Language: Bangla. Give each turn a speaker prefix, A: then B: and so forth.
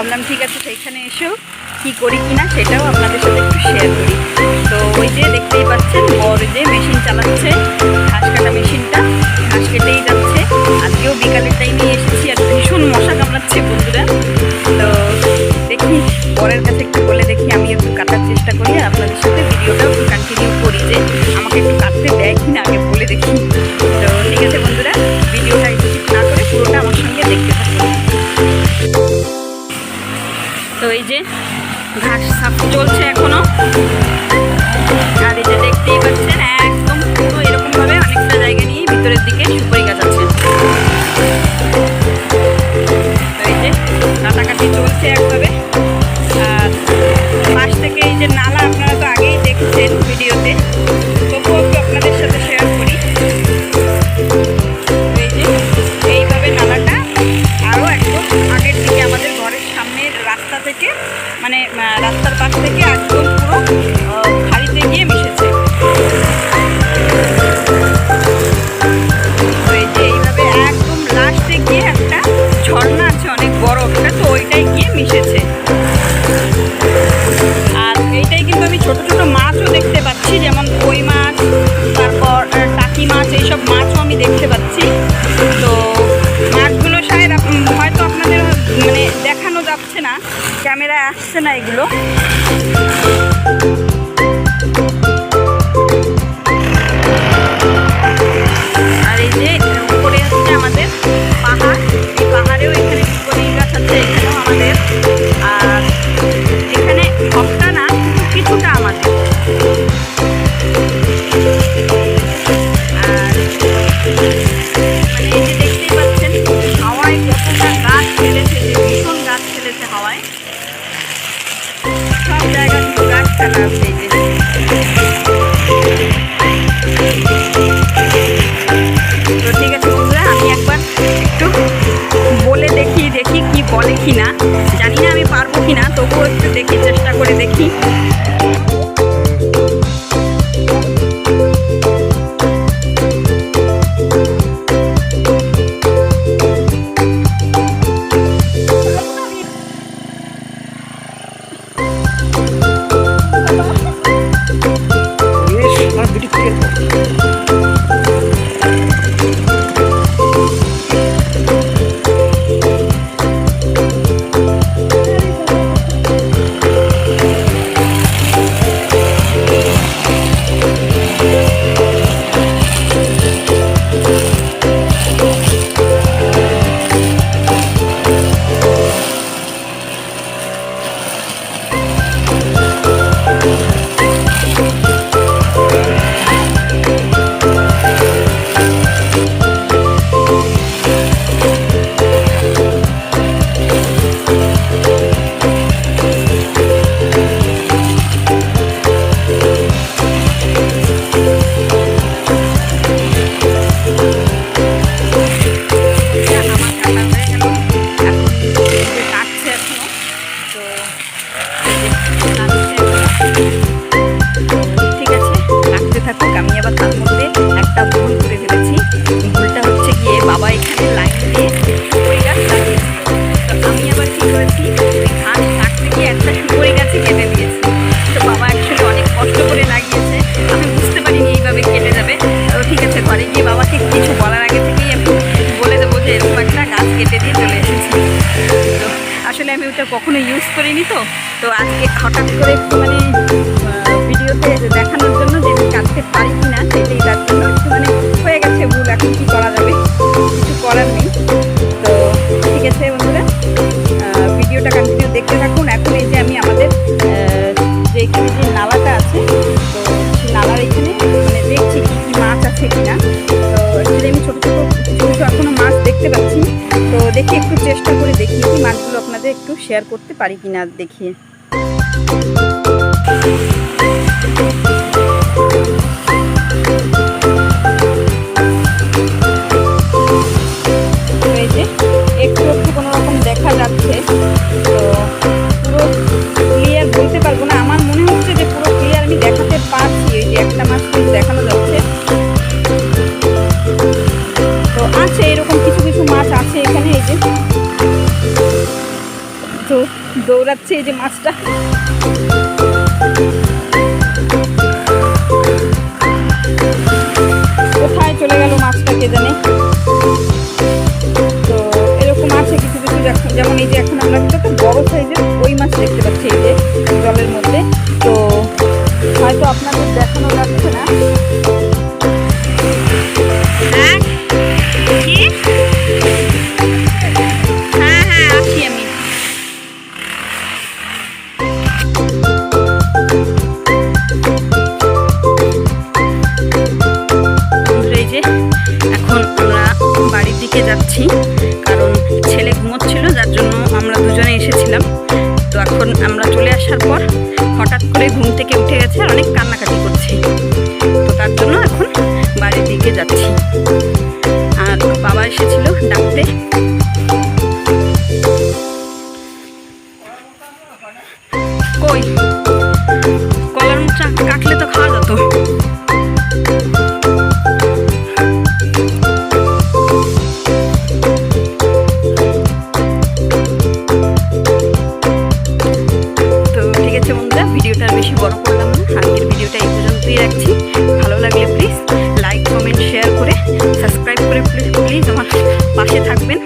A: ভাবলাম, ঠিক আছে সেইখানে এসেও কি করি কি না সেটাও আপনাদের সাথে একটু শেয়ার করি। তো ওই যে দেখতেই পাচ্ছেন বড় যে মেশিন চালাচ্ছে, ঘাস কাটা মেশিনটা ঘাস কেটেই যাচ্ছে। আজকেও বিকালের টাইমে এসে ঘাস সাফ চলছে এখনও। আর এটা দেখতেই পাচ্ছেন, একদম পুরো এরকমভাবে অনেকটা জায়গা নিয়ে ভিতরের দিকে যাচ্ছে না। ক্যামেরায় আসছে না এগুলো। সালাম তো ঠিক আছে আমি একবার একটু বলে দেখি দেখি কি বলে কি না জানি আমি পারব কি না তবুও দেখি চেষ্টা করে দেখি। কিছু বলার আগে থেকেই আমি বলে দেবো যে এরকম একটা গাছ কেটে দিয়ে চলে এসেছি। তো আসলে আমি ওটা কখনো ইউজ করিনি তো। তো আজকে হঠাৎ করে একটু মানে ভিডিওতে দেখানোর জন্য যে কাটতে পারি কিনা সেটাই তার জন্য মাছগুলো আপনাদের একটু শেয়ার করতে পারি কিনা দেখিয়ে। তো দৌড়াচ্ছে এই যে মাছটা। এখন আমরা বাড়ির দিকে যাচ্ছি, কারণ ছেলে ঘুমোচ্ছিল, যার জন্য আমরা দুজনে এসেছিলাম। তো এখন আমরা চলে আসার পর হঠাৎ করে ঘুম থেকে উঠে গেছে অনেক কান্নাকাটি করছে। তো তার জন্য এখন বাড়ির দিকে যাচ্ছি। ভিডিওটা বেশি বড় করলাম না। আজকের ভিডিওটা এই পর্যন্তই রাখছি। ভালো লাগলে প্লিজ লাইক কমেন্ট শেয়ার করে সাবস্ক্রাইব করে প্লিজ প্লিজ আমার পাশে থাকবেন।